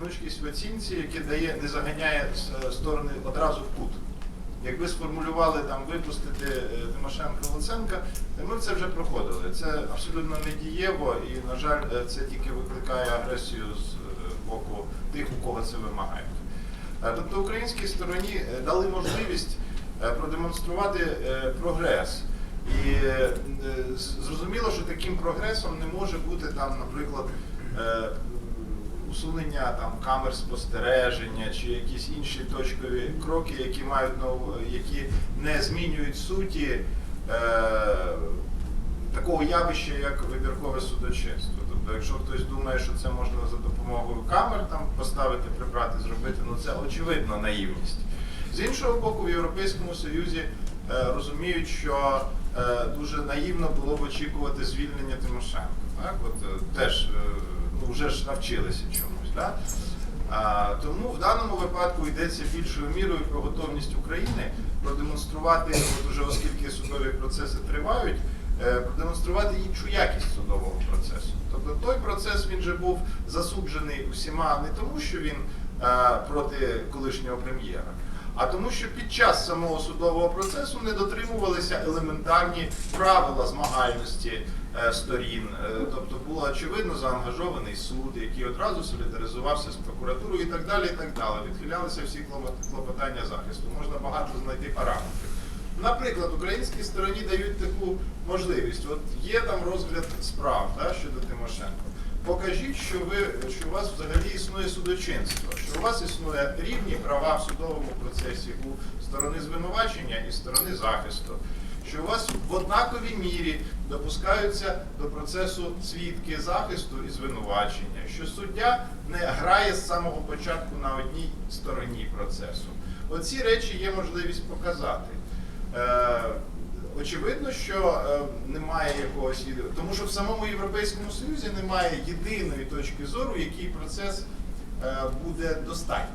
гнучкість в оцінці, яке дає, не заганяє сторони одразу в кут. Якби сформулювали там випустити е, Тимошенко Луценка, ми це вже проходили. Це абсолютно недієво і, на жаль, е, це тільки викликає агресію з е, боку тих, у кого це вимагають. Е, Тобто українській стороні е, дали можливість е, продемонструвати е, прогрес. І е, зрозуміло, що таким прогресом не може бути там, наприклад, е, усунення там камер спостереження чи якісь інші точкові кроки, які мають які не змінюють суті е, такого явища, як вибіркове судочинство. Тобто, якщо хтось думає, що це можна за допомогою камер там поставити, прибрати, зробити, ну це очевидно наївність. З іншого боку, в Європейському Союзі е, розуміють, що е, дуже наївно було б очікувати звільнення Тимошенко. Так? От, е, теж е, вже ж навчилися чомусь. Да? А, тому в даному випадку йдеться більшою мірою про готовність України продемонструвати, от уже оскільки судові процеси тривають, е, продемонструвати іншу якість судового процесу. Тобто той процес він же був засуджений усіма не тому, що він е, проти колишнього прем'єра, а тому, що під час самого судового процесу не дотримувалися елементарні правила змагальності е, сторін. Е, Тобто було очевидно заангажований суд, який одразу солідаризувався з прокуратурою і так далі. і так далі. Відхилялися всі клопотання захисту. Можна багато знайти параметрів. Наприклад, українській стороні дають таку можливість. От є там розгляд справ да, щодо Тимошенко. Покажіть, що ви що у вас взагалі існує судочинство, що у вас існує рівні права в судовому процесі у сторони звинувачення і сторони захисту, що у вас в однаковій мірі допускаються до процесу свідки захисту і звинувачення, що суддя не грає з самого початку на одній стороні процесу. Оці речі є можливість показати. Е, Очевидно, що е, немає якогось єди- тому що в самому Європейському Союзі немає єдиної точки зору, який процес е, буде достатньо.